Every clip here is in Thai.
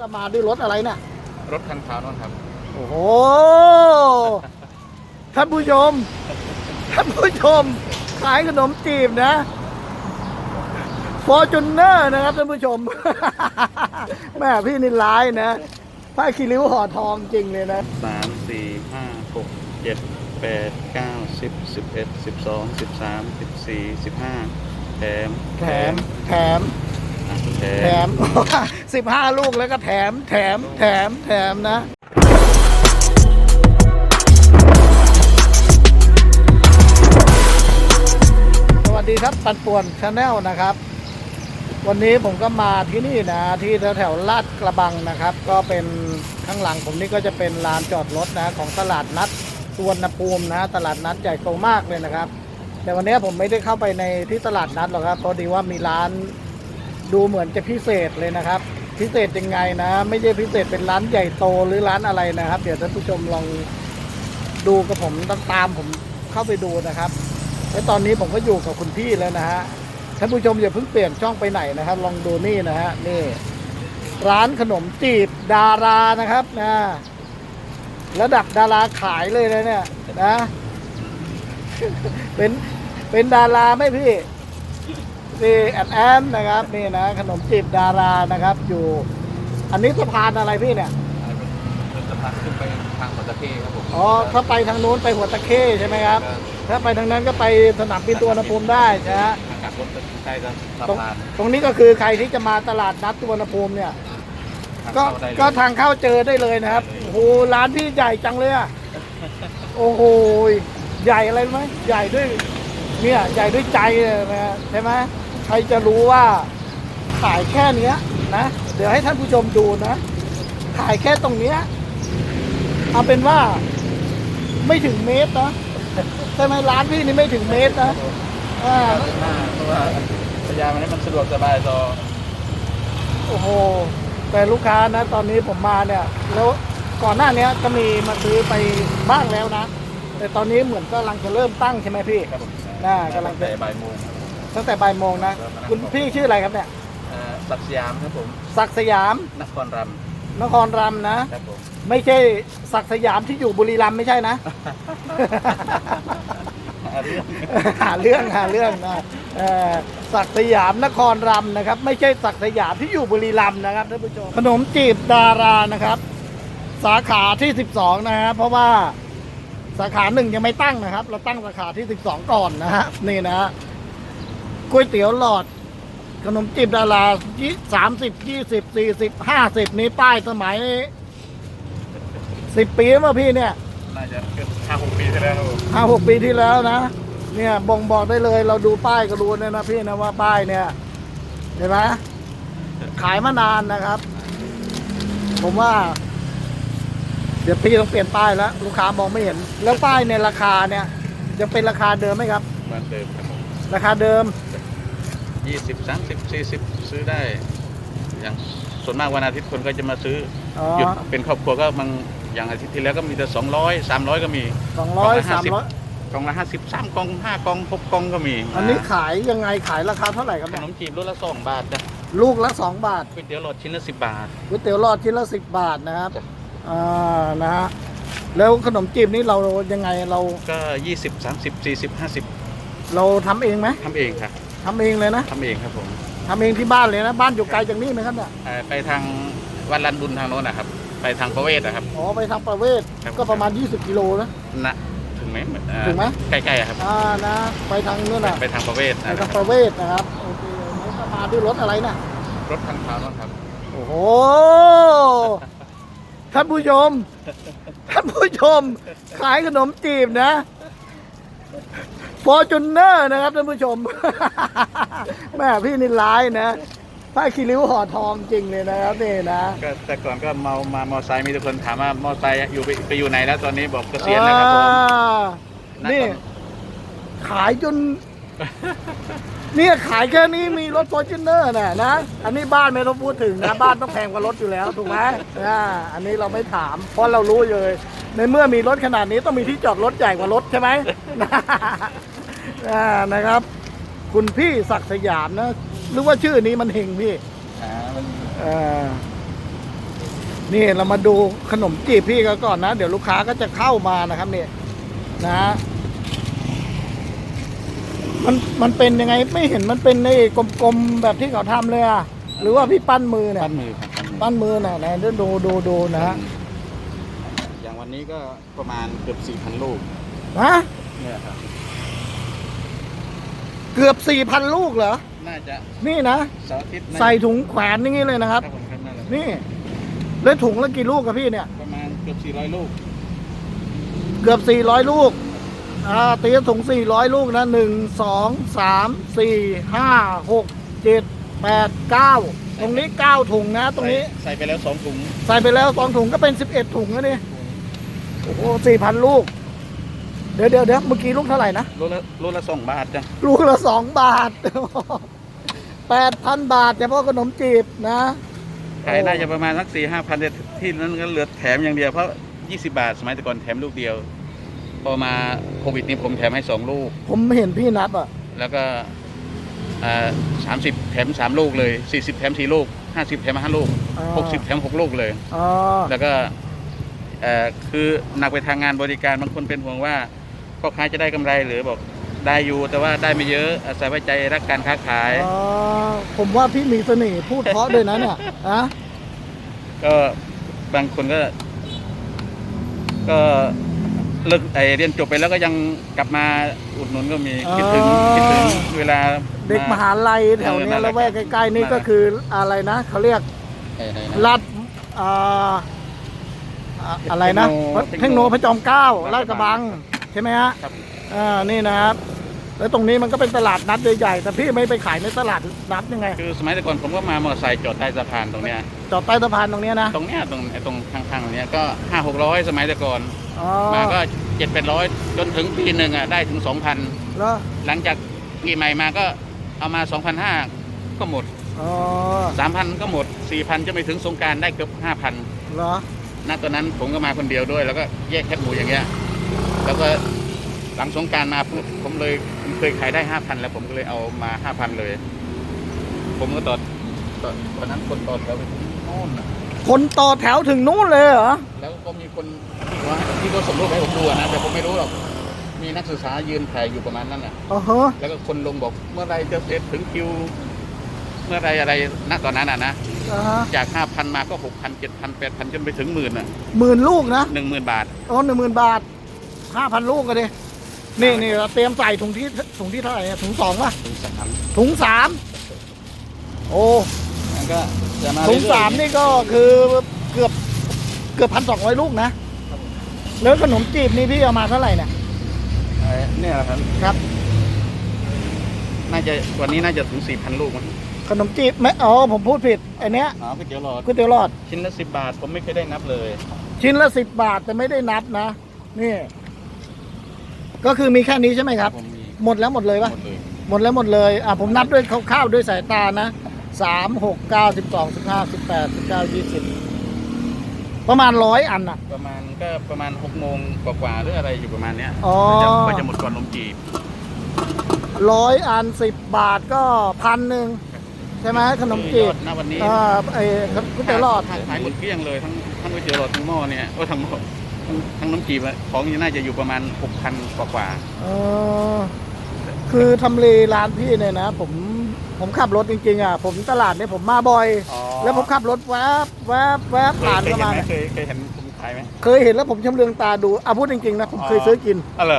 จะมาด้วยรถอะไรเนี่ย รถคันขาวนั่นครับ โอ้โห ท่านผู้ชม ท่านผู้ชม ขายขนมจีบนะฟอร์จูเนอร์นะครับท่านผู้ชม แม่พี่นี่ร้ายนะผ้าคีริ้วห่อทองจริงเลยนะสามสี่ห้าหกเจ็ดแปดเก้าสิบสิบเอ็ดสิบสองสิบสามสิบสี่สิบห้าแถม แถมแถมอะ แถมมสิบห้าลูกแล้วก็แถม แถม แถม แถมนะสวัสดีครับปันป่วนชาแนลนะครับ วันนี้ผมก็มาที่นี่นะ ที่แถวแถวๆลาดกระบังนะครับ ก็เป็นข้างหลังผมนี่ก็จะเป็นลานจอดรถนะของตลาดนัดสวรรณภูมินะ ตลาดนัดใหญ่โตมากเลยนะครับ แต่วันนี้ผมไม่ได้เข้าไปในที่ตลาดนัดหรอกครับเพราะดีว่ามีร้าน ดูเหมือนจะพิเศษเลยนะครับ พิเศษยังไงนะ ไม่ใช่พิเศษเป็นร้านใหญ่โตหรือร้านอะไรนะครับ เดี๋ยวท่านผู้ชมลองดูกับผมต้องตามผมเข้าไปดูนะครับ และตอนนี้ผมก็อยู่กับคุณพี่แล้วนะฮะท่านผู้ชมอย่าเพิ่งเปลี่ยนช่องไปไหนนะครับ ลองดูนี่นะฮะนี่ร้านขนมจีบดารานะครับนะระดับดาราขายเลยนะเนี่ยนะ เป็นเป็นดาราไหมพี่ นี่แอนแอนนะครับนี่นะขนมจีบดารานะครับ อยู่ อันนี้สะพานอะไรพี่เนี่ยรถสะพานขึ้นไปทางหัวตะเข้ครับผมอ๋อถ้าไปทางนู้นไปหัวตะเข้ใช่ไหมครับ ถ้าไปทางนั้นก็ไปสนามบินตัวนภูมิได้ใช่ไหมฮะทางกลับรถใต้สะตรงพานตรงนี้ก็คือใครที่จะมาตลาดนัดตัวนภูมิเนี่ยทางก็เข้าได้เลยก็ทางเข้าเจอได้เลยนะครับโอ้โหร้านพี่ใหญ่จังเลยอะโอ้โหใหญ่อะไรรู้ไหมใหญ่ด้วยเนี่ยใหญ่ด้วยใจเลยนะใช่ไหมใครจะรู้ว่าขายแค่เนี้ยนะเดี๋ยวให้ท่านผู้ชมดูนะ ขายแค่ตรงเนี้ยเอาเป็นว่าไม่ถึงเมตรนะใช่ไหมร้านพี่นี่ไม่ถึงเมตรนะอ่าหน้าเพราะว่าพยายามให้มันสะดวกสบายต่อโอ้โหแต่ลูกค้านะ ตอนนี้ผมมาเนี่ย แล้วก่อนหน้าเนี้ยก็มีมาซื้อไปบ้างแล้วนะ แต่ตอนนี้เหมือนกำลังจะเริ่มตั้งใช่ไหมพี่ครับผมน่ากำลังจะแต่บ่ายโมงครับ ตั้งแต่บ่ายโมงนะ คุณพี่ชื่ออะไรครับเนี่ยเอ่อศักดิ์สยามครับผมศักดิ์สยามนครรนครรำนะำครับผมไม่ใช่ศักดิ์สยามที่อยู่บุรีรัมย์ไม่ใช่นะหาเรื่องหาเรื่องหาเรื่องนะเอ่อศักดิ์สยามนครรำนะครับ ไม่ใช่ศักดิ์สยามที่อยู่บุรีรัมย์นะครับท่านผู้ชมขนมจีบดารานะครับ สาขาที่ 12 นะครับเพราะว่าสาขาหนึ่งยังไม่ตั้งนะครับ เราตั้งสาขาที่ 12 ก่อนนะฮะนี่นะฮะ ก๋วยเตี๋ยวหลอด ขนมจีบดาราสามสิบยี่สิบสี่สิบห้าสิบนี้ป้ายสมัยสิบปีมาพี่เนี่ยน่าจะเกินห้าหกปีที่แล้วครับผมห้าหกปีที่แล้วนะ เนี่ยบ่งบอกได้เลย เราดูป้ายก็รู้เนี่ยนะพี่นะว่าป้ายเนี่ยเห็นไหมขายมานานนะครับ ผมว่า เดี๋ยวพี่ต้องเปลี่ยนป้ายแล้วลูกค้ามองไม่เห็น แล้วป้ายในยราคาเนี่ยจะเป็นราคาเดิมไหมครับ เหมือนเดิมครับผมราคาเดิม ยี่สิบสามสิบสี่สิบซื้อได้ อย่างส่วนมากวันอาทิตย์คนก็จะมาซื้ออ๋อหยุดเป็นครอบครัวก็บางอย่างอาทิตย์ที่แล้วก็มีแต่สองร้อยสามร้อยก็มี สองร้อยกล่สาองมละร้อยกล่องละห้าสิบสามกล่องห้ากล่องหกกล่องก็มีอันนี้ขายยังไงขายราคาเท่าไหร่ครับขเนี่ยนมจีบรถละสองบาทจ้ะลูกละสองบาทก๋วยเตี๋ยวหลอดชิ้นละสิบบาท ก๋วยเตี๋ยวหลอดชิ้นละสิบบาทนะครับจ้ะ อ่านะฮะแล้วขนมจีบนี่เรายังไงเราก็ยี่สิบสามสิบสี่สิบห้าสิบเราทำเองไหมทำเองครับ ทำเองเลยนะทำเองครับผมทำเองที่บ้านเลยนะ บ้านอยู่ไกลจากนี่ไหมครับเนี่ยเอ่อไปทางวัดลันบุญทางโน้นนะครับ ไปทางประเวศนะครับ อ๋อไปทางประเวศครับ ก็ประมาณ 20 กิโลนะ นะถึงไหมเอ่อถึงไหม ใกล้ๆอะครับ อ่านะไปทางนู้นน่ะไปทางประเวศไปนะคทารังบประเวศนะครับโอเคแล้วก็มาด้วยรถอะไรน่ะรถคันขาวนั่นครับ โอ้โหท่านผู้ชมท่านผู้ชม ขายขนมจีบนะ ฟอร์จูเนอร์นะครับท่านผู้ชม แม่พี่นี่ร้ายนะผ้าคีริ้วห่อทองจริงเลยนะครับนี่นะก็แต่ก่อนก็เมามามอไซค์มีแต่คนถามว่ามอไซค์อยู่ไปไปอยู่ไหนแล้วตอนนี้บอกเกษียณแล้วครับผมอ่านั่นนี่ก็ขายจน เนี่ยขายแค่นี้มีรถฟอร์จูเนอร์น่ะนะ อันนี้บ้านไม่ต้องพูดถึงนะ บ้านต้องแพงกว่ารถอยู่แล้วถูกไหมอ่าอันนี้เราไม่ถาม เพราะเรารู้เลย ในเมื่อมีรถขนาดนี้ต้องมีที่จอดรถใหญ่กว่ารถใช่ไหมอ่า นะครับ คุณพี่ศักดิ์สยามนะหรือว่าชื่อนี้มันเฮงพี่อ่ามันเออนี่เรามาดูขนมจีบพี่กันก่อนนะ เดี๋ยวลูกค้าก็จะเข้ามานะครับเนี่ยนะมันมันเป็นยังไงไม่เห็นมันเป็นในกลมๆแบบที่เขาทำเลยอะหรือว่าพี่ปั้นมือเนี่ย ปั้นมือครับปั้นมือปั้นมือน่ะนะเดี๋ยวดูดูดูนะฮะอย่างวันนี้ก็ประมาณเกือบ4,000ลูกฮะเนี่ยครับ เกือบสี่พันลูกเหรอ น่าจะนี่นะ เสาร์อาทิตย์น่าจะใส่ถุงแขวนอย่างนี้เลยนะครับครับ ผมครับนั่นแหละนี่ แล้วถุงละกี่ลูกครับพี่เนี่ย ประมาณเกือบ400 ลูกเกือบ 400 ลูก อ่าตีถุง 400 ลูกนะ 1 2 3 4 5 6 7 8 9 ตรงนี้ 9 ถุงนะ ตรงนี้ ใส่ใส่ไปแล้วสองถุงใส่ไปแล้ว 2 ถุงก็เป็น 11 ถุงแล้วนี่ โอ้โห4,000 ลูกเดี๋ยวเดี๋ยวเดี๋ยวเมื่อกี้ลูกเท่าไหร่นะลูกละลูกละสองบาทจ้ะลูกละ2บาท8,000บาทเฉพาะขนมจีบนะ ขายน่าจะประมาณสักสี่ห้าพันที่นั้นก็เหลือแถมอย่างเดียวเพราะ20บาทสมัยแต่ก่อนแถมลูกเดียว พอมาโควิดนี้ผมแถมให้สองลูก ผมเห็นพี่นับอะ แล้วก็สามสิบแถมสามลูกเลยสี่สิบแถมสี่ลูกห้าสิบแถมห้าลูกอ่าหกสิบแถมหกลูกเลยอ๋อแล้วก็เอ่อคือหนักไปทางงานบริการบางคนเป็นห่วงว่า พ่อค้าจะได้กำไรหรือบอกได้อยู่แต่ว่าได้ไม่เยอะอาศัยไว้ใจรักการค้าขายอ๋อผมว่าพี่มีเสน่ห์พูดเพราะด้วยนะเนี่ยอะก็บางคนก็ ก็เลิกไอเรียนจบไปแล้วก็ยังกลับมาอุดหนุนก็มีคิดถึงคิดถึงเวลาเด็กมหาลัยแถวเนี้ยเออนั่นแหละละแวกใกล้ๆนี่ก็คืออะไรนะเขาเรียกไอ้ไอ้นะลาดอ่าอ่าอะไรนะเทคโนเทคโนพระจอมเกล้าลาลาดดกกระระบับังง ใช่ไหมฮะครับอ่านี่นะครับ แล้วตรงนี้มันก็เป็นตลาดนัดใหญ่ๆแต่พี่ไม่ไปขายในตลาดนัดยังไงคือสมัยแต่ก่อนผมก็มามอเตอร์ไซค์จอดใต้สะพานตรงเนี้ยจอดใต้สะพานตรงเนี้ยนะตรงเนี้ยตรงไอ้ตรงข้างๆตรงเนี้ยก็ห้าหกร้อยสมัยแต่ก่อนอ๋อมาก็เจ็ดแปดร้อยจนถึงปีหนึ่งอะได้ถึงสองพันแล้วหลังจากปีใหม่มาก็เอามาสองพันห้าก็หมดอ๋อสามพันก็หมดสี่พันจะไปถึงสงกรารได้เกือบห้าพันเหรอณตอนนั้นผมก็มาคนเดียวด้วย แล้วก็แยกแคบหมูอย่างเงี้ย แล้วก็หลังสงกรารมาปุ๊บผมเลยผมเคยขายได้ห้าพันแล้วผมก็เลยเอามาห้าพันเลย ผมก็ตอดตอนตอนนั้นคนตอดแล้วไปถึงโน่นน่ะคนต่อแถวถึงนู้นเลยเหรอ แล้วก็มีคนที่ว่าที่เขาส่งรูปให้ผมดูอะนะแต่ผมไม่รู้หรอกมีนักศึกษายืนถ่ายอยู่ประมาณนั้นน่ะอ๋อฮะแล้วก็คนลงบอกเมื่อไรจะเสร็จถึงคิว เมื่อไรอะไรณตอนนั้นอะนะอ่าฮะจากห้าพันมาก็หกพันเจ็ดพันแปดพันจนไปถึงหมื่นอะหมื่นลูกนะหนึ่งหมื่นบาทโอ้หนึ่งหมื่นบาท ห้าพันลูกกันดิ นี่นี่เราเตรียมใส่ถุงที่ถุงที่เท่าไหร่เนี่ยถุงสองป่ะถึงสามถุงสาม โอ้แล้วก็จะมาถุงเรื่อยๆสามนี่ก็คือเกือบเกือบพันสองร้อยลูกนะ แล้วขนมจีบนี่พี่เอามาเท่าไหร่เนี่ยเอ่อเนี่ยแหละครับ ครับ น่าจะวันนี้น่าจะถึงสี่พันลูกมั้งขนมจีบไม่อ๋อผมพูดผิดไอเนี้ยอ๋อก๋วยเตี๋ยวหลอดก๋วยเตี๋ยวหลอด ชิ้นละสิบบาทผมไม่เคยได้นับเลย ชิ้นละสิบบาทแต่ไม่ได้นับนะ นี่ ก็คือมีแค่นี้ใช่ไหมครับ ผมมีหมดแล้วหมดเลยปะหมดเลยหมดแล้วหมดเลยอะผมนับด้วยคร่าวๆด้วยสายตานะสามหกเก้าสิบสองสิบห้าสิบแปดสิบเก้ายี่สิบประมาณร้อยอันอะ ประมาณก็ประมาณหกโมงกว่าๆหรืออะไรอยู่ประมาณเนี้ยอ๋อก็จะก็จะหมดก่อนลมจีบร้อยอันสิบบาทก็พันหนึ่งใช่ไหมขนมจียบอดณวันนี้อ่าไอ้ก๋วยเตี๋ยวหลอดขายขายหมดเกลี้ยงเลยทั้งทั้งก๋วยเตี๋ยวหลอดทั้งหม้อเนี่ยก็ทั้งหมด ทั้งทั้งน้ำจีบอะของนี่น่าจะอยู่ประมาณหกพันกว่าๆเออคือทำเลร้านพี่เนี่ยนะ ผมผมขับรถจริงๆอะผมตลาดเนี่ยผมมาบ่อยอ๋อแล้วผมขับรถแวบแวบแวบผ่านเคยเข้าเห็นมาไหมเนี่ยเคยเคยเห็นผมขายไหม เคยเห็นแล้วผมชำเลืองตาดูอะพูดจริงๆนะผมอ๋อ เคยซื้อกินอะไร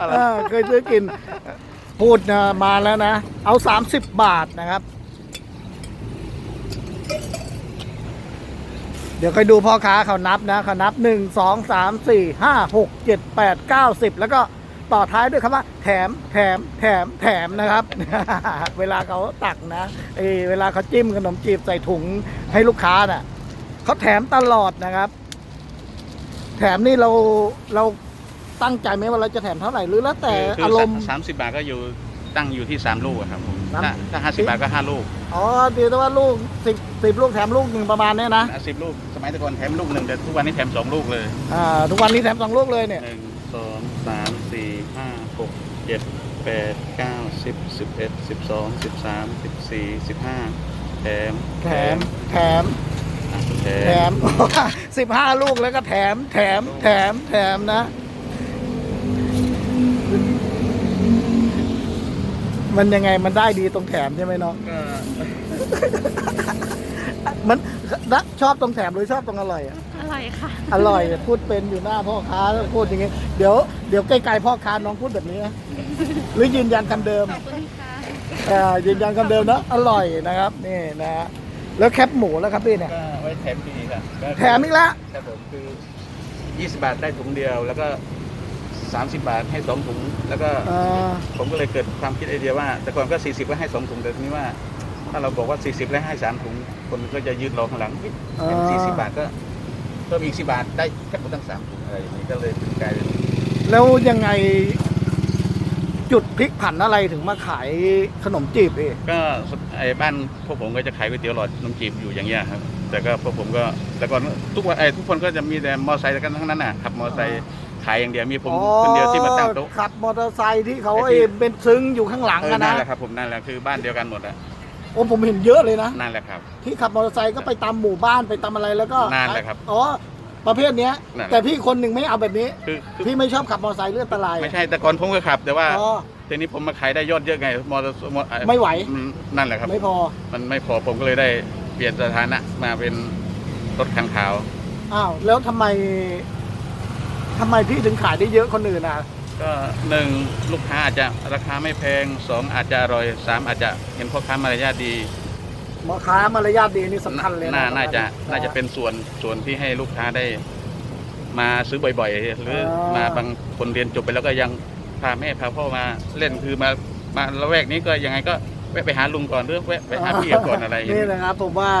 อะไรเออเคยซื้อกิน พูดนะมาแล้วนะ เอา 30 บาทนะครับ เดี๋ยวค่อยดูพ่อค้าเขานับนะเขานับ1 2 3 4 5 6 7 8 9 10แล้วก็ต่อท้ายด้วยคำว่า แถมแถมแถมแถมนะครับ เวลาเขาตักนะเอยเวลาเขาจิ้มขนมจีบใส่ถุงให้ลูกค้าน่ะเขาแถมตลอดนะครับ แถมนี่เราเราตั้งใจไหมว่าเราจะแถมเท่าไหร่หรือแล้วแต่คืออารมณ์สามสิบบาทก็อยู่ ตั้งอยู่ที่สามลูกอะครับผมสามถ้าถ้าห้าสิบบาทก็ห้าลูกอ๋อดีแต่ว่าลูกสิบสิบลูกแถมลูกหนึ่งประมาณเนี้ยนะสิบลูก สมัยแต่ก่อนแถมลูกหนึ่งแต่ทุกวันนี้แถมสองลูกเลยอ่าทุกวันนี้แถมสองลูกเลยเนี่ยหนึ่งสองสามสี่ห้าหกเจ็ดแปดเก้าสิบสิบเอ็ดสิบสองสิบสามสิบสี่สิบห้าแถมแถมแถมอะแถแถม มสิบห้าลูกแล้วก็แถมแถมแถมแถมนะ มันยังไงมันได้ดีตรงแถมใช่ไหมน้อง ก็มันนะชอบตรงแถมหรือชอบตรงอร่อยอะอร่อยค่ะ อร่อยพูดเป็นอยู่หน้าพ่อค้าแล้วพูดอย่างงี้เดี๋ยวเดี๋ยวใกล้ๆพ่อค้าน้องพูดแบบนี้นะหรือยืนยันคำเดิม ขอบคุณค่ะ อ่ายืนยันคำเดิมนะอร่อยนะครับนี่นะฮะแล้วแคปหมูแล้วครับพี่เนี่ย ก็ไว้แถมฟรีครับก็แถมอีกแล้วครับผมคือ 20 บาทได้ถุงเดียว แล้วก็ 30 บาทให้สองถุง แล้วก็ อ่า ผมก็เลยเกิดความคิดไอเดียว่า แต่ก่อนก็ 40 ก็ให้สองถุงแต่ทีนี้ว่า ถ้าเราบอกว่า 40 แล้วให้สามถุง คนก็จะยืนรอข้างหลังเฮ้ยอ่า เป็น40 บาทก็เพิ่มอีก 10 บาทได้แค่หมดทั้งสามถุงอะไรอย่างนี้ก็เลยกลายเป็นแล้วยังไงจุดพลิกผันอะไรถึงมาขายขนมจีบเองก็ไอ้บ้านพวกผมก็จะขายก๋วยเตี๋ยวหลอดนมจีบอยู่อย่างเงี้ยครับแต่ก็พวกผมก็แต่ก่อนทุกวันไอ้ทุกคนก็จะมีแต่มอไซค์กันทั้งนั้นน่ะขับมอไซค์ ขายอย่างเดียวมีผมคนเดียวที่มาตั้งโต๊ะขับมอเตอร์ไซค์ที่เขาไอ้ที่ไอ้เป็นซึ้งอยู่ข้างหลังเอออะนั่นะนแหละครับผมนั่นแหละคือบ้านเดียวกันหมดอะโอ้ผมเห็นเยอะเลยนะนั่นแหละครับที่ขับมอเตอร์ไซค์ก็ไปตามหมู่บ้านไปตามอะไรแล้วก็นั่นแหละครับอ๋อประเภทเนี้ยนั่นแหละแต่พี่คนหนึ่งไม่เอาแบบนี้คือคือพี่ไม่ชอบขับมอเตอร์ไซค์เลื่อนตะลายไม่ใช่แต่ก่อนผมก็ขับ แต่ว่าอ๋อทีนี้ผมมาขายได้ยอดเยอะไงมอเตอร์มอเตอร์ไม่ไหวอืมนั่นแหละครับ ไม่พอมันไม่พอผมก็เลยได้เปลี่ยนสถานะมาเป็นรถคันขาวอ้าวแล้วทำไม ทำไมพี่ถึงขายได้เยอะคนอื่นอะ ก็หนึ่งลูกค้าอาจจะราคาไม่แพงสองอาจจะอร่อยสามอาจจะเห็นพ่อค้ามารยาทดีหมอค้ามารยาทดีนี่สำคัญเลยน่านะน่าจะน่าจะเป็นส่วนส่วนที่ให้ลูกค้าได้ มาซื้อบ่อยๆ หรือมาบางคนเรียนจบไปแล้วก็ยังพาแม่พาพ่อมาเล่นคือมามาละแวกนี้ก็ยังไงก็แวะไปหาลุงก่อนหรือแวะไปหาพี่ก่อนอะไรอย่างนี่นี้นะครับผมว่า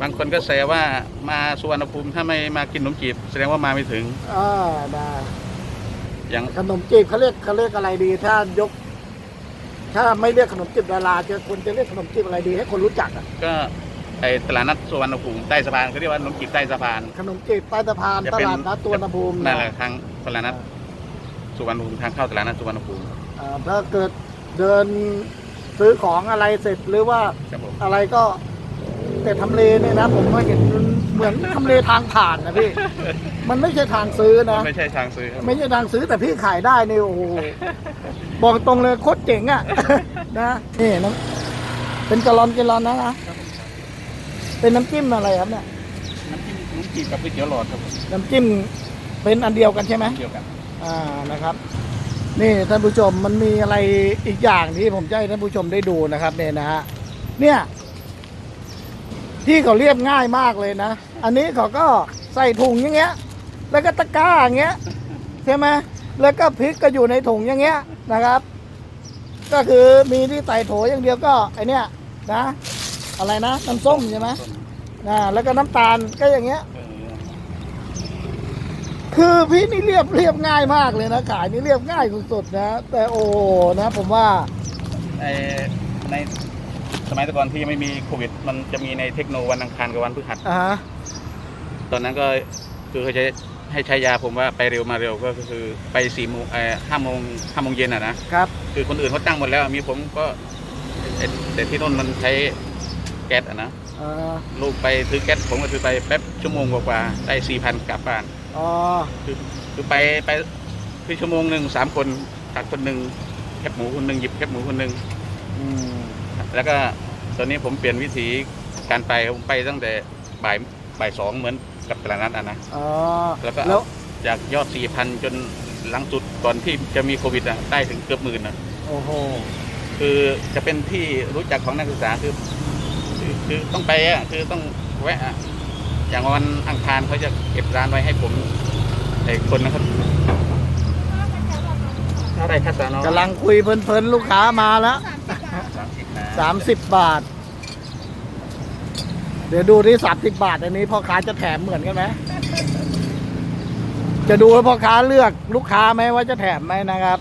บางคนก็แซวว่ามาสุวรรณภูมิถ้าไม่มากินขนมจีบ แสดงว่ามาไม่ถึงอ่าได้อย่างขนมจีบเขาเรียกเขาเรียกอะไรดี ถ้ายก ถ้าไม่เรียกขนมจีบดาราจะคนจะเรียกขนมจีบอะไรดี ให้คนรู้จักอะก็ไอตลาดนัดสุวรรณภูมิใต้สะพานเขาเรียกว่าขนมจีบใต้สะพานขนมจีบใต้สะพานจะตเป็นลาดนัดตัวนภูมินั่นแหละทางตลาดนัดสุวรรณภูมิทางเข้าตลาดนัดสุวรรณภูมิอ่าถ้าเกิดเดินซื้อของอะไรเสร็จหรือว่าครับผมอะไรก็ แต่ทำเลเนี่ยนะ ผมก็เห็นเหมือนทำเลทางผ่านนะพี่ มันไม่ใช่ทางซื้อนะ ไม่ใช่ทางซื้อครับไม่ใช่ทางซื้อแต่พี่ขายได้นี่โอ้โหบอกตรงเลยโคตรเจ๋งอะ นะนี่น้ำเป็นกะลอนกะลอนนะนะเป็นน้ำจิ้มอะไรครับเนี่ยน้ำจิ้มขนมจีบกับก๋วยเตี๋ยวหลอดครับผมน้ำจิ้มเป็นอันเดียวกันใช่ไหมเดียวกันอ่านะครับ นี่ท่านผู้ชมมันมีอะไรอีกอย่างที่ผมจะให้ท่านผู้ชมได้ดูนะครับเนี่ยนะฮะเนี่ย ที่เขาเรียบง่ายมากเลยนะ อันนี้เขาก็ใส่ถุงอย่างเงี้ย แล้วก็ตะกร้าอย่างเงี้ยใช่ไหมแล้วก็พริกก็อยู่ในถุงอย่างเงี้ยนะครับ ก็คือมีที่ใส่โถอย่างเดียวก็ไอเนี้ยนะ อะไรนะน้ำส้มใช่ไหมนะแล้วก็น้ำตาลก็อย่างเงี้ย คือพี่นี่เรียบเรียบง่ายมากเลยนะขายนี่เรียบง่ายสุดๆนะ แต่โอ้นะผมว่าใน สมัยแต่ก่อนที่ยังไม่มีโควิด มันจะมีในเทคโนวันอังคารกับวันพฤหัส อ่าฮะตอนนั้นก็คือเขาจะให้ใช้ยาผมว่าไปเร็วมาเร็วก็คือไปสี่โมงเอ่อห้าโมงห้าโมงเย็นอะนะ ครับ คือคนอื่นเขาตั้งหมดแล้ว มีผมก็เอ่อแต่ที่นู่นมันใช้แก๊สอะนะอ่าลูกไปซื้อแก๊สผมก็ซื้อไปแป๊บชั่วโมงกว่าๆได้สี่พันกลับบ้าน อ๋อคือคือไปไปคือชั่วโมงหนึ่งสามคนตักคนหนึ่งแคบหมูคนหนึ่งหยิบแคบหมูคนหนึ่งอืม แล้วก็ตอนนี้ผมเปลี่ยนวิธีการไปผมไปตั้งแต่บ่ายบ่ายสองเหมือนกับตลาดนัดอะนะอ๋อแล้วก็แล้วจากยอด4,000จนหลังสุดก่อนที่จะมีโควิดอะได้ถึงเกือบหมื่นอะโอ้โหคือจะเป็นที่รู้จักของนักศึกษาคือคือคือต้องไปอะคือต้องแวะอะอย่างวันอังคารเขาจะเก็บร้านไว้ให้ผมไอ้คนนะครับเท่าไหรครับสาวน้อยกำลังคุยเพลินๆลูกค้ามาแล้วสาม สิบนะสามสิบบาท เดี๋ยวดูที่สามสิบบาทอันนี้พ่อค้าจะแถมเหมือนกันไหมจะดูว่าพ่อค้าเลือกลูกค้าไหมว่าจะแถมไหมนะครับ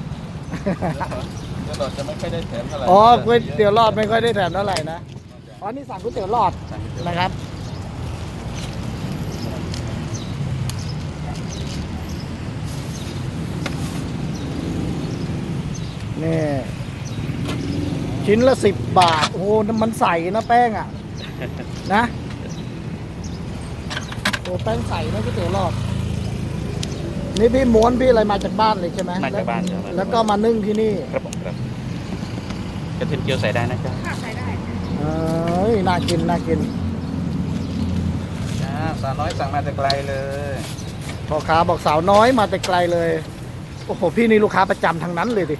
แล้วเราจะไม่ค่อยได้แถมเท่าไหร่อ๋อก๋วยเตี๋ยวหลอดไม่ค่อยได้แถมเท่าไหร่นะอ๋อนี่สั่งก๋วยเตี๋ยวหลอดนะครับนี่ ชิ้นละสิบบาท โอ้โหมันใส่นะแป้งอะ นะ โอ้แป้งใสนะก๋วยเตี๋ยวหลอด นี่พี่ม้วนพี่อะไรมาจากบ้านเลยใช่ไหมมาจากบ้านจ้ะแล้วก็มานึ่งที่นี่ ครับผมครับกระเทียมเจียวใส่ได้นะจ๊ะเอ้ยน่ากินน่ากินจ้าสาวน้อยสั่งมาแต่ไกลเลยพ่อค้าบอกสาวน้อยมาแต่ไกลเลย โอ้โหพี่นี่ลูกค้าประจำทั้งนั้นเลยดิ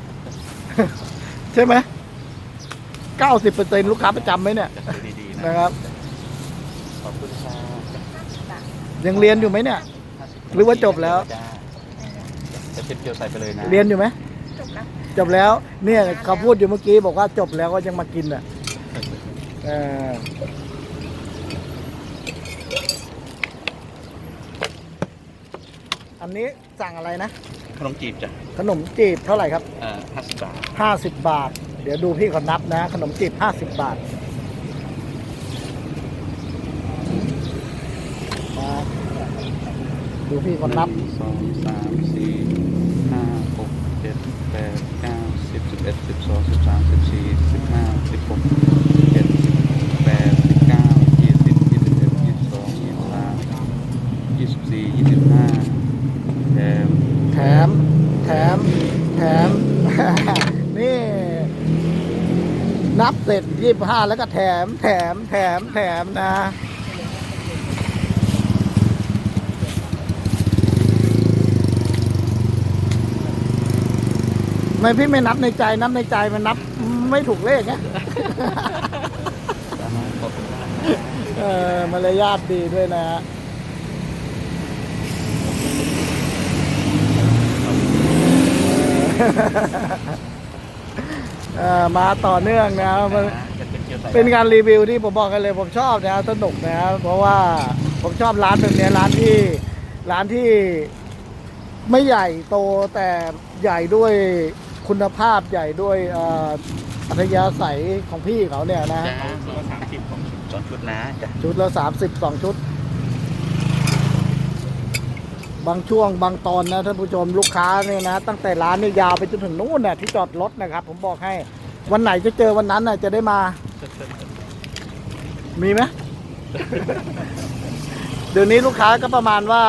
ใช่ไหม เก้าสิบเปอร์เซ็นลูกค้าประจำไหมเนี่ยจะซื้อดีๆนะนะครับ ขอบคุณค่ะยังเรียนอยู่ไหมเนี่ย หรือว่าจบแล้วจ้าจะเทียมเจียวใส่ไปเลยนะเรียนอยู่ไหมจบแล้วเนี่ยเขาพูดอยู่เมื่อกี้บอกว่าจบแล้วก็ยังมากินอะเอออันนี้สั่งอะไรนะ ขนมจีบจ้ะขนมจีบเท่าไหร่ครับอ่าห้าสิบบาทห้าสิบบาท เดี๋ยวดูพี่เขานับนะ ขนมจีบห้าสิบบาทดูพี่เขานับสองสามสี่ห้าหกเจ็ดแปดเก้าสิบสิบเอ็ดสิบสองสิบสามสิบสี่สิบห้าสิบหกสิบเจ็ดสิบแปดสิบเก้ายี่สิบยี่สิบเอ็ดยี่สิบสองยี่สิบสามยี่สิบสี่ยี่สิบห้าแถม แถม แถม แถม นับเสร็จยี่ห้าแล้วก็แถม แถม แถม แถมนะไม่พี่ไม่นับในใจนับในใจมันนับไม่ถูกเลขไงเออมารยาทดีด้วยนะฮะ มาต่อเนื่องนะมันจะเป็นเกียวใส่เป็นการรีวิวที่ผมบอกกันเลยผมชอบนะสนุกนะเพราะว่าผมชอบร้านแบบเนี้ยร้านที่ร้านที่ไม่ใหญ่โตแต่ใหญ่ด้วยคุณภาพใหญ่ด้วยเอ่ออัธยาศัยของพี่เขาเนี่ยนะจ้าชุดละสามสิบของสองชุดนะจ้ะชุดละสามสิบสองชุด บางช่วงบางตอนนะท่านผู้ชมลูกค้าเนี่ยนะ ตั้งแต่ร้านเนี่ยยาวไปจนถึงนู่นน่ะที่จอดรถนะครับ ผมบอกให้ วันไหนจะเจอวันนั้นน่ะจะได้มา มีไหม เดี๋ยวนี้ลูกค้าก็ประมาณว่า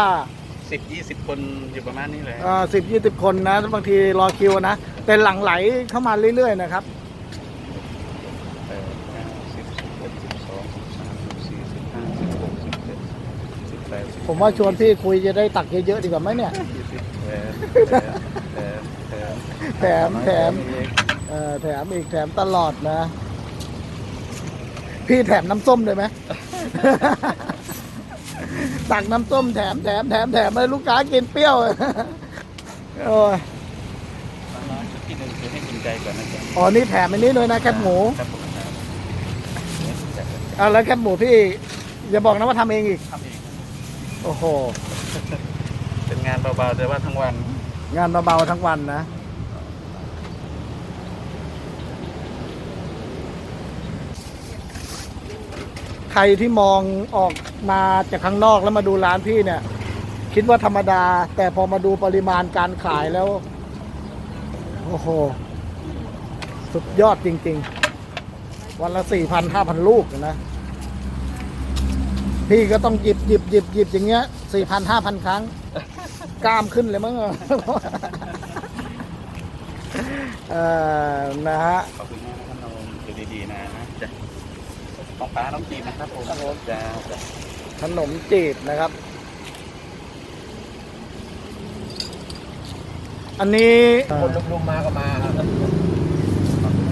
สิบยี่สิบคนอยู่ประมาณนี้เลย สิบยี่สิบคนนะ บางทีรอคิวนะ แต่หลังไหลเข้ามาเรื่อยๆนะครับ แปดเก้าสิบสิบเอ็ดสิบสองสิบสามสิบสี่สิบห้าสิบหกสิบเจ็ดสิบแปดสิบ ผมว่าชวนพี่คุยจะได้ตักเยอะๆดีกว่าไหมเนี่ยยี่สิบแปดแถมแถมแถมแถมเออแถมอีกแถมตลอดนะ พี่แถมน้ำส้มเลยไหมตักน้ำส้มแถมแถมแถมแถมให้ลูกค้ากินเปรี้ยวโอ้ยน้อยชุดที่หนึ่งคือให้กินใจก่อนนะจ๊ะอ๋อ นี่แถมอันนี้เลยนะแคบหมูครับผมครับอ่าแล้วแคบหมูพี่อย่าบอกนะว่าทำเองอีกทำเอง โอ้โห เป็นงานเบาๆแต่ว่าทั้งวัน งานเบาๆทั้งวันนะ ใครที่มองออกมาจากข้างนอกแล้วมาดูร้านพี่เนี่ย คิดว่าธรรมดา แต่พอมาดูปริมาณการขายแล้ว โอ้โห สุดยอดจริง ๆ วันละสี่พันห้าพันลูกนะ พี่ก็ต้องหยิบหยิบหยิบหยิบอย่างเงี้ยสี่พันห้าพันครั้ง กล้ามขึ้นเลยมั้งเออนะฮะขอบคุณมากนะครับน้องดูดีๆนะจ้ะของป้าน้องจีบนะครับผมครับผมจ้าจ้ะขนมจีบนะครับ อันนี้คนลุมๆมาก็มาครับ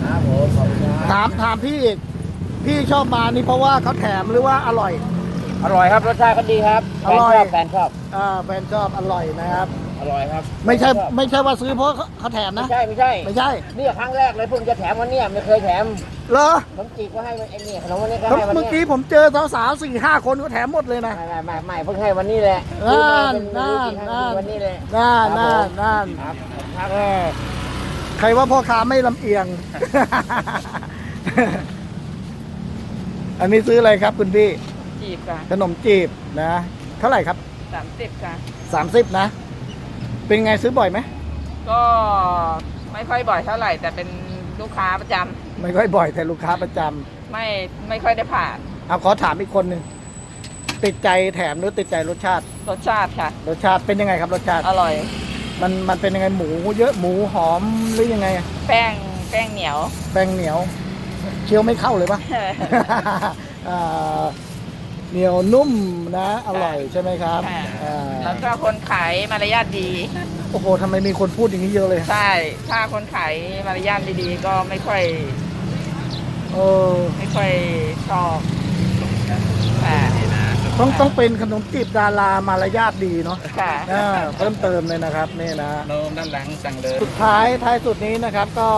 ครับผมขอบคุณครับถามถามพี่อีกพี่ชอบมานี่เพราะว่าเขาแถมหรือว่าอร่อย อร่อยครับรสชาติก็ดีครับอร่อย แฟนชอบอ่าแฟนชอบอร่อยนะครับ แฟนชอบ อร่อยครับไม่ใช่แฟนชอบไม่ใช่ว่าซื้อเพราะเขาเขาแถมไม่นะ ใช่ไม่ใช่ไม่ใช่นี่ครั้งแรกเลยเพิ่งจะแถมวันเนี้ยไม่เคยแถมเหรอขนมจีบก็ให้ไอ้นี่ขนมวันนี้ก็ให้วันเมื่อเนี้ยกี้ผมเจอสาวๆสี่ห้าคนก็แถมหมดเลยนะ ไม่ไม่ไม่ไม่เพิ่งให้วันนี้แหละนั่นซื้อมาเป็นั่น วันนี้แหละน่านครับน่านผมน่านครับครับเออใครว่าพ่อค้าไม่ลำเอียง อันนี้ซื้ออะไรครับคุณพี่ จีบค่ะขนมจีบนะเท่าไหร่ครับสามสิบค่ะ สามสิบนะ เป็นไงซื้อบ่อยไหมก็ไม่ค่อยบ่อยเท่าไหร่ แต่เป็นลูกค้าประจำไม่ค่อยบ่อยแต่ลูกค้าประจำไม่ไม่ค่อยได้ผ่านเอาขอถามอีกคนหนึ่งติดใจแถมหรือติดใจรสชาติรสชาติค่ะ รสชาติเป็นยังไงครับรสชาติอร่อย มันมันเป็นยังไงหมูเยอะหมูหอมหรือยังไงแป้งแป้งเหนียว แป้งเหนียวเคี้ยวไม่เข้าเลยปะ อ่า เหนียวนุ่มนะอร่อยใช่ไหมครับค่ะ อ่าแล้วก็คนขายมารยาทดี โอ้โหทำไมมีคนพูดอย่างนี้เยอะเลยใช่ ถ้าคนขายมารยาทดีๆ ก็ไม่ค่อยเออไม่ค่อยชอบค่ะต้องต้องเป็นขนมจีบดารามารยาทดีเนาะค่ะ อ่าเพิ่มเติมเลยนะครับนี่นะ โนมด้านหลังสั่งเลย สุดท้ายท้ายสุดนี้นะครับก็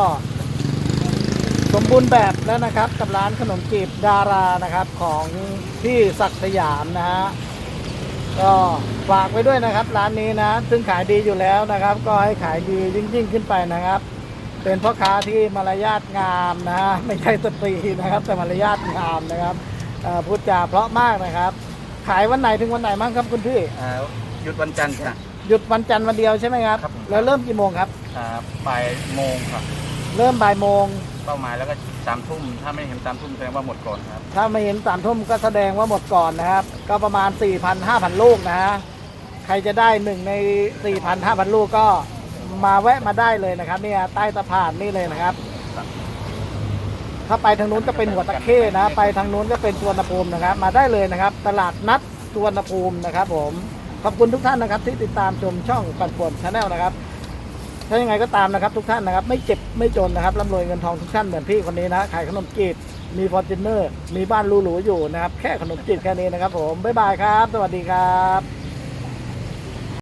สมบูรณ์แบบแล้วนะครับ กับร้านขนมจีบดารานะครับ ของ พี่ศักดิ์สยามนะฮะก็ฝากไว้ด้วยนะครับ ร้านนี้นะ ซึ่งขายดีอยู่แล้วนะครับ ก็ให้ขายดียิ่งยิ่งขึ้นไปนะครับ เป็นพ่อค้าที่มารยาทงามนะฮะไม่ใช่สตรีนะครับ แต่มารยาทงามนะครับเอ่อพูดจาเพราะมากนะครับ ขายวันไหนถึงวันไหนบ้างครับคุณพี่อ่าหยุดวันจันทร์ค่ะหยุดวันจันทร์วันเดียวใช่ไหมครับครับผมแล้วเริ่มกี่โมงครับอ่าบ่ายโมงครับ เริ่มบ่ายโมง เป้าหมายแล้วก็สามทุ่มถ้าไม่เห็นสามทุ่มแสดงว่าหมดก่อนครับ ถ้าไม่เห็นสามทุ่มก็แสดงว่าหมดก่อนนะครับ ก็ประมาณ 4,000 5,000 ลูกนะฮะ ใครจะได้หนึ่งใน 4,000 5,000 ลูกก็มาแวะมาได้เลยนะครับเนี่ยใต้สะพานนี่เลยนะครับ ถ้าไปทางนู้นก็เป็นหัวตะเข้นะ ไปทางนู้นก็เป็นสวนภูมินะครับ มาได้เลยนะครับ ตลาดนัดสวนภูมินะครับ ผม ขอบคุณทุกท่านนะครับที่ติดตามชมช่องปั่นป่วนชาแนลนะครับ ถ้ายังไงก็ตามนะครับทุกท่านนะครับ ไม่เจ็บไม่จนนะครับร่ำรวยเงินทองทุกท่านเหมือนพี่คนนี้นะขายขนมจีบมีฟอร์จูเนอร์มีบ้านหรูๆอยู่นะครับ แค่ขนมจีบแค่นี้นะครับผมบ๊ายบายครับ สวัสดีครับ